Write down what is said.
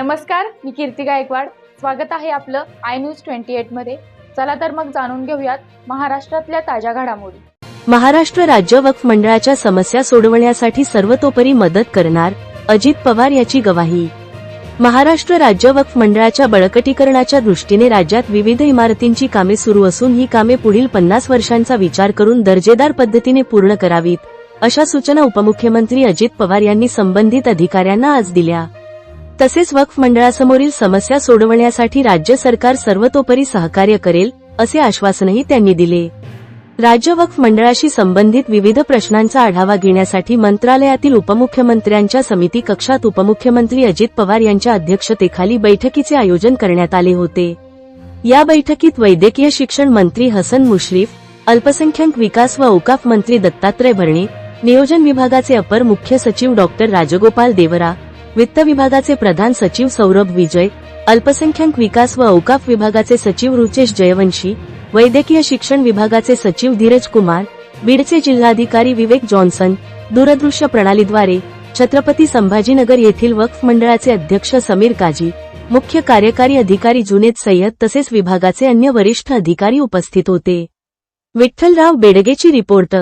नमस्कार मी कीर्ती गायकवाड. स्वागत आहे आपलं आय न्यूज ट्वेंटी एटमध्ये. चला तर मग जाणून घेऊयात महाराष्ट्रातल्या ताज्या घडामोडी. महाराष्ट्र राज्य वक्फ मंडळाच्या समस्या सोडवण्यासाठी सर्वतोपरी मदत करणार अजित पवार याची गवाही. महाराष्ट्र राज्य वक्फ मंडळाच्या बळकटीकरणाच्या दृष्टीने राज्यात विविध इमारतींची कामे सुरू असून ही कामे पुढील पन्नास वर्षांचा विचार करून दर्जेदार पद्धतीने पूर्ण करावीत अशा सूचना उपमुख्यमंत्री अजित पवार यांनी संबंधित अधिकाऱ्यांना आज दिल्या. तसेच वक्फ मंडळासमोरील समस्या सोडवण्यासाठी राज्य सरकार सर्वतोपरी सहकार्य करेल असे आश्वासनही त्यांनी दिले. राज्य वक्फ मंडळाशी संबंधित विविध प्रश्नांचा आढावा घेण्यासाठी मंत्रालयातील उपमुख्यमंत्र्यांच्या समिती कक्षात उपमुख्यमंत्री अजित पवार यांच्या अध्यक्षतेखाली बैठकीचे आयोजन करण्यात आले होते. या बैठकीत वैद्यकीय शिक्षण मंत्री हसन मुश्रीफ अल्पसंख्याक विकास व औकाफ मंत्री दत्तात्रय भरणे नियोजन विभागाचे अपर मुख्य सचिव डॉक्टर राजगोपाल देवरा वित्त विभागाचे प्रधान सचिव सौरभ विजय अल्पसंख्याक विकास व औकाफ विभागाचे सचिव रुचेश जयवंशी वैद्यकीय शिक्षण विभागाचे सचिव धीरज कुमार बीडचे जिल्हाधिकारी विवेक जॉन्सन दूरदृश्य प्रणालीद्वारे छत्रपती संभाजीनगर येथील वक्फ मंडळाचे अध्यक्ष समीर काजी मुख्य कार्यकारी अधिकारी जुनेद सय्यद तसेच विभागाचे अन्य वरिष्ठ अधिकारी उपस्थित होते. विठ्ठलराव बेडगेची रिपोर्ट